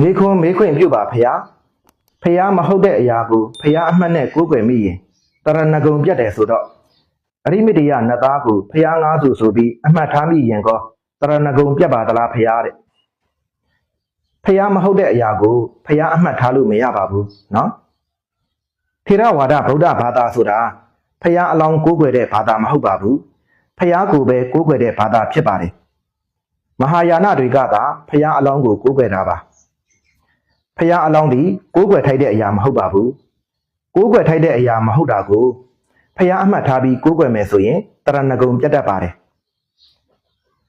မေခွန်းမေခွင့်ပြုပါဖျားဖျားမဟုတ်တဲ့အရာကိုဖျားအမှတ်နဲ့ကိုးကွယ်မိရင်တရဏဂုံပြတ်တယ်ဆိုတော့အရိမတယနတ်သားကိုဖျားငါးစုဆိုပြီးအမှတ်ထားမိရင်ကောတရဏဂုံပြတ်ပါသလားဖျားတဲ့ဖျားမဟုတ်တဲ့အရာကိုဖျားအမှတ်ထားလို့မရပါဘူးနော်ထေရဝါဒဗုဒ္ဓဘာသာဆိုတာဖျားအလောင်းကိုးကွယ်တဲ့ဘာသာမဟုတ်ပါဘူးဖျားကိုပဲကိုးကွယ်တဲ့ဘာသာဖြစ်ပါတယ်မဟာယာနတွေကသာဖျားအလောင်းကိုကိုးကွယ်တာပါ ဖျားအလောင်းဒီကိုးကွယ်ထိုက်တဲ့အရာမဟုတ်ပါဘူးကိုးကွယ်ထိုက်တဲ့အရာမဟုတ်တာကိုဖျားအမှတ်ထားပြီးကိုးကွယ်မယ်ဆိုရင်တရဏဂုံပြတ်တတ်ပါတယ်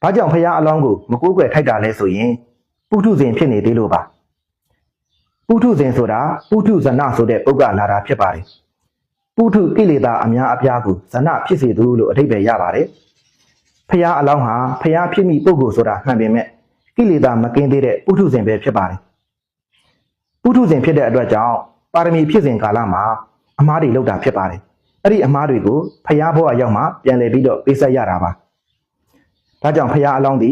ဘာကြောင့်ဖျားအလောင်းကိုမကိုးကွယ်ထိုက်တာလဲဆိုရင်ပုထုဇဉ်ဖြစ်နေသေးလို့ပါပုထုဇဉ်ဆိုတာပုထုဇဏဆိုတဲ့ပုဂ္ဂလာတာဖြစ်ပါတယ်ပုထုကိလေသာအများအပြားကိုဇဏဖြစ်စေသူလို့အဓိပ္ပာယ်ရပါတယ်ဖျားအလောင်းဟာဖျားဖြစ်မိပုဂ္ဂိုလ်ဆိုတာမှန်ပေမဲ့ကိလေသာမကင်းသေးတဲ့ပုထုဇဉ်ပဲဖြစ်ပါတယ် ပုထုဇဉ်ဖြစ်တဲ့အတွက်ကြောင့်ပါရမီဖြစ်စဉ်ကာလမှာအမားတွေလောက်တာဖြစ်ပါတယ်အဲ့ဒီအမားတွေကိုဖျားဘဝရောက်မှပြန်လည်ပြီးတော့ပေးဆက်ရတာပါဒါကြောင့်ဖျားအလောင်းဒီ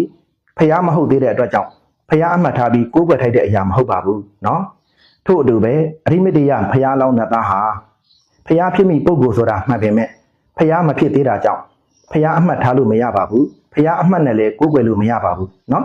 ဖျားမဟုတ်သေးတဲ့အတွက်ကြောင့်ဖျားအမှတ်ထားပြီးကိုးကွယ်ထိုက်တဲ့အရာမဟုတ်ပါဘူးเนาะထို့အတူပဲအရိမတယဖျားအလောင်းနတ်သားဟာဖျားဖြစ်မိပုဂ္ဂိုလ်ဆိုတာမှန်ပေမဲ့ဖျားမဖြစ်သေးတာကြောင့်ဖျားအမှတ်ထားလို့မရပါဘူးဖျားအမှတ်နဲ့လည်းကိုးကွယ်လို့မရပါဘူးเนาะ